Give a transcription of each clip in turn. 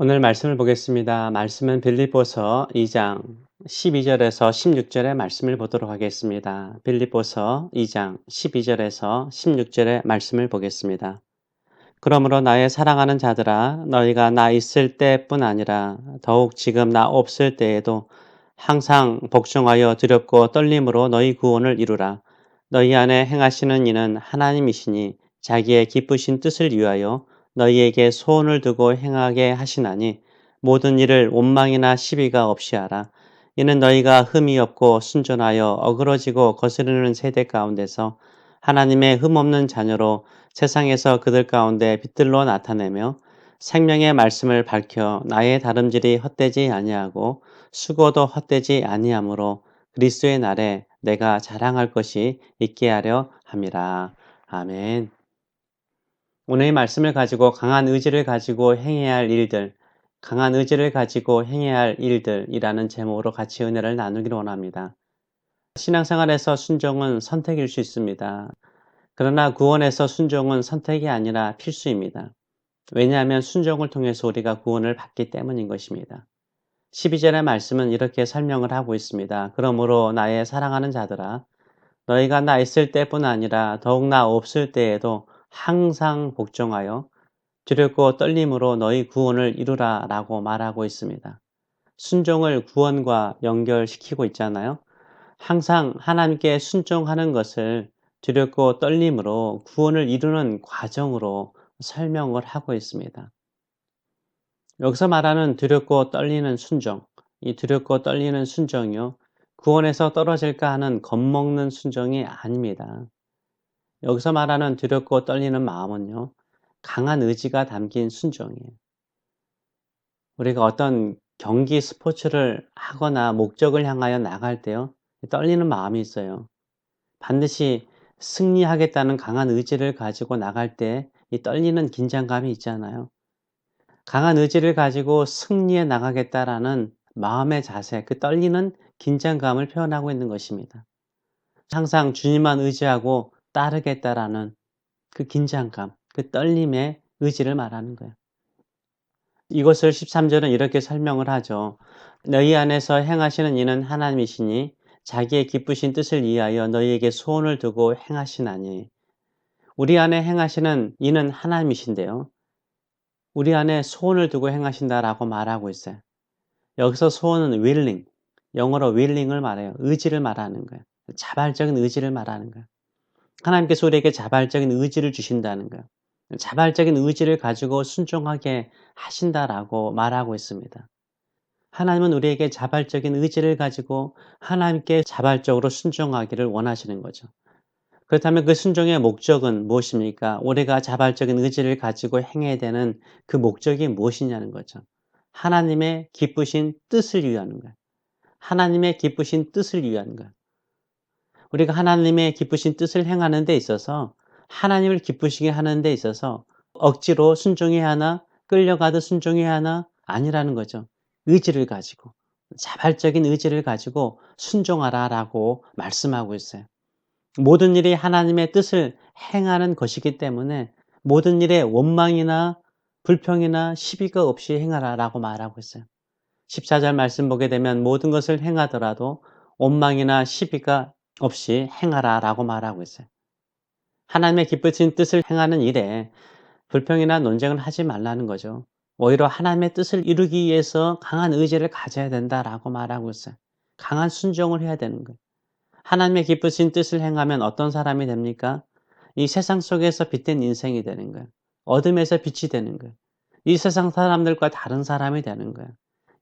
오늘 말씀을 보겠습니다. 말씀은 빌립보서 2장 12절에서 16절의 말씀을 보도록 하겠습니다. 빌립보서 2장 12절에서 16절의 말씀을 보겠습니다. 그러므로 나의 사랑하는 자들아 너희가 나 있을 때뿐 아니라 더욱 지금 나 없을 때에도 항상 복종하여 두렵고 떨림으로 너희 구원을 이루라. 너희 안에 행하시는 이는 하나님이시니 자기의 기쁘신 뜻을 위하여 너희에게 소원을 두고 행하게 하시나니 모든 일을 원망이나 시비가 없이 하라. 이는 너희가 흠이 없고 순전하여 어그러지고 거스르는 세대 가운데서 하나님의 흠 없는 자녀로 세상에서 그들 가운데 빛들로 나타내며 생명의 말씀을 밝혀 나의 다름질이 헛되지 아니하고 수고도 헛되지 아니하므로 그리스도의 날에 내가 자랑할 것이 있게 하려 함이라. 아멘. 오늘의 말씀을 가지고 강한 의지를 가지고 행해야 할 일들, 강한 의지를 가지고 행해야 할 일들이라는 제목으로 같이 은혜를 나누기를 원합니다. 신앙생활에서 순종은 선택일 수 있습니다. 그러나 구원에서 순종은 선택이 아니라 필수입니다. 왜냐하면 순종을 통해서 우리가 구원을 받기 때문인 것입니다. 12절의 말씀은 이렇게 설명을 하고 있습니다. 그러므로 나의 사랑하는 자들아, 너희가 나 있을 때뿐 아니라 더욱 나 없을 때에도 항상 복종하여 두렵고 떨림으로 너희 구원을 이루라 라고 말하고 있습니다. 순종을 구원과 연결시키고 있잖아요. 항상 하나님께 순종하는 것을 두렵고 떨림으로 구원을 이루는 과정으로 설명을 하고 있습니다. 여기서 말하는 두렵고 떨리는 순종, 이 두렵고 떨리는 순종이요. 구원에서 떨어질까 하는 겁먹는 순종이 아닙니다. 여기서 말하는 두렵고 떨리는 마음은요, 강한 의지가 담긴 순종이에요. 우리가 어떤 경기 스포츠를 하거나 목적을 향하여 나갈 때요, 떨리는 마음이 있어요. 반드시 승리하겠다는 강한 의지를 가지고 나갈 때 이 떨리는 긴장감이 있잖아요. 강한 의지를 가지고 승리해 나가겠다라는 마음의 자세, 그 떨리는 긴장감을 표현하고 있는 것입니다. 항상 주님만 의지하고 따르겠다라는 그 긴장감, 그 떨림의 의지를 말하는 거예요. 이것을 13절은 이렇게 설명을 하죠. 너희 안에서 행하시는 이는 하나님이시니 자기의 기쁘신 뜻을 위하여 너희에게 소원을 두고 행하시나니 우리 안에 행하시는 이는 하나님이신데요. 우리 안에 소원을 두고 행하신다라고 말하고 있어요. 여기서 소원은 willing, 영어로 willing을 말해요. 의지를 말하는 거예요. 자발적인 의지를 말하는 거예요. 하나님께서 우리에게 자발적인 의지를 주신다는 거예요. 자발적인 의지를 가지고 순종하게 하신다라고 말하고 있습니다. 하나님은 우리에게 자발적인 의지를 가지고 하나님께 자발적으로 순종하기를 원하시는 거죠. 그렇다면 그 순종의 목적은 무엇입니까? 우리가 자발적인 의지를 가지고 행해야 되는 그 목적이 무엇이냐는 거죠. 하나님의 기쁘신 뜻을 위하는 거예요. 하나님의 기쁘신 뜻을 위한 거예요. 우리가 하나님의 기쁘신 뜻을 행하는 데 있어서 하나님을 기쁘시게 하는 데 있어서 억지로 순종해야 하나 끌려가듯 순종해야 하나 아니라는 거죠. 의지를 가지고 자발적인 의지를 가지고 순종하라라고 말씀하고 있어요. 모든 일이 하나님의 뜻을 행하는 것이기 때문에 모든 일에 원망이나 불평이나 시비가 없이 행하라라고 말하고 있어요. 14절 말씀 보게 되면 모든 것을 행하더라도 원망이나 시비가 없이 행하라 라고 말하고 있어요. 하나님의 기쁘신 뜻을 행하는 일에 불평이나 논쟁을 하지 말라는 거죠. 오히려 하나님의 뜻을 이루기 위해서 강한 의지를 가져야 된다라고 말하고 있어요. 강한 순종을 해야 되는 거예요. 하나님의 기쁘신 뜻을 행하면 어떤 사람이 됩니까? 이 세상 속에서 빛된 인생이 되는 거예요. 어둠에서 빛이 되는 거예요. 이 세상 사람들과 다른 사람이 되는 거예요.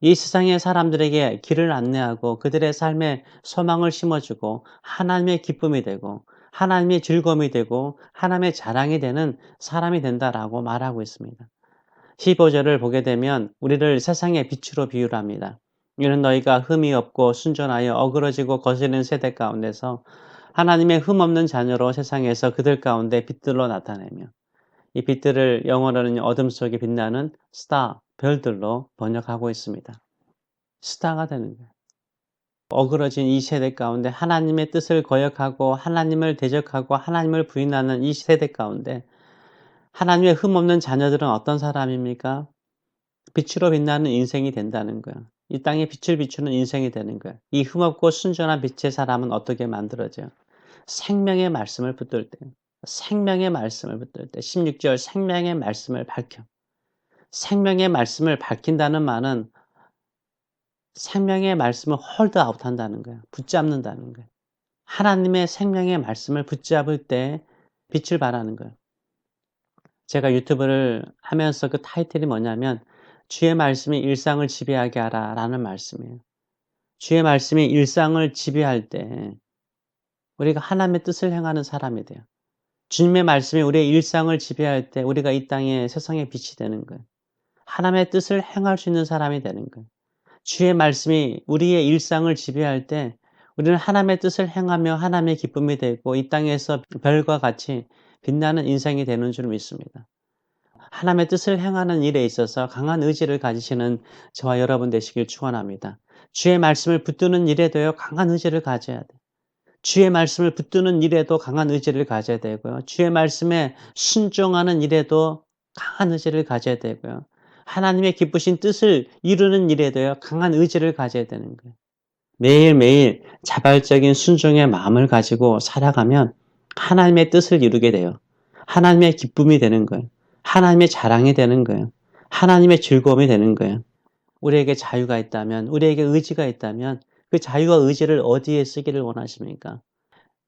이 세상의 사람들에게 길을 안내하고 그들의 삶에 소망을 심어주고 하나님의 기쁨이 되고 하나님의 즐거움이 되고 하나님의 자랑이 되는 사람이 된다라고 말하고 있습니다. 15절을 보게 되면 우리를 세상의 빛으로 비유합니다. 이는 너희가 흠이 없고 순전하여 어그러지고 거스는 세대 가운데서 하나님의 흠 없는 자녀로 세상에서 그들 가운데 빛들로 나타내며 이 빛들을 영어로는 어둠 속에 빛나는 스타, 별들로 번역하고 있습니다. 스타가 되는 거예요. 어그러진 이 세대 가운데 하나님의 뜻을 거역하고 하나님을 대적하고 하나님을 부인하는 이 세대 가운데 하나님의 흠 없는 자녀들은 어떤 사람입니까? 빛으로 빛나는 인생이 된다는 거야. 이 땅에 빛을 비추는 인생이 되는 거야. 이 흠없고 순전한 빛의 사람은 어떻게 만들어져요? 생명의 말씀을 붙들 때. 생명의 말씀을 붙들 때. 16절 생명의 말씀을 밝혀. 생명의 말씀을 밝힌다는 말은 생명의 말씀을 홀드 아웃 한다는 거야. 붙잡는다는 거야. 하나님의 생명의 말씀을 붙잡을 때 빛을 발하는 거야. 제가 유튜브를 하면서 그 타이틀이 뭐냐면 주의 말씀이 일상을 지배하게 하라 라는 말씀이에요. 주의 말씀이 일상을 지배할 때 우리가 하나님의 뜻을 행하는 사람이 돼요. 주님의 말씀이 우리의 일상을 지배할 때 우리가 이 땅에 세상의 빛이 되는 거예요. 하나님의 뜻을 행할 수 있는 사람이 되는 거예요. 주의 말씀이 우리의 일상을 지배할 때 우리는 하나님의 뜻을 행하며 하나님의 기쁨이 되고 이 땅에서 별과 같이 빛나는 인생이 되는 줄 믿습니다. 하나님의 뜻을 행하는 일에 있어서 강한 의지를 가지시는 저와 여러분 되시길 축원합니다. 주의 말씀을 붙드는 일에도요 강한 의지를 가져야 돼. 주의 말씀을 붙드는 일에도 강한 의지를 가져야 되고요. 주의 말씀에 순종하는 일에도 강한 의지를 가져야 되고요. 하나님의 기쁘신 뜻을 이루는 일에도요 강한 의지를 가져야 되는 거예요. 매일매일 자발적인 순종의 마음을 가지고 살아가면 하나님의 뜻을 이루게 돼요. 하나님의 기쁨이 되는 거예요. 하나님의 자랑이 되는 거예요. 하나님의 즐거움이 되는 거예요. 우리에게 자유가 있다면, 우리에게 의지가 있다면 그 자유와 의지를 어디에 쓰기를 원하십니까?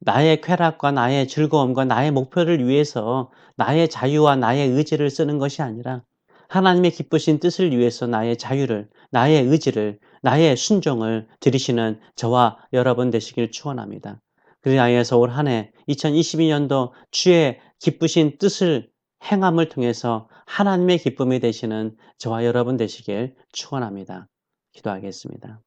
나의 쾌락과 나의 즐거움과 나의 목표를 위해서 나의 자유와 나의 의지를 쓰는 것이 아니라 하나님의 기쁘신 뜻을 위해서 나의 자유를, 나의 의지를, 나의 순종을 들이시는 저와 여러분 되시길 축원합니다. 그리하여서 올 한해 2022년도 주의 기쁘신 뜻을 행함을 통해서 하나님의 기쁨이 되시는 저와 여러분 되시길 축원합니다. 기도하겠습니다.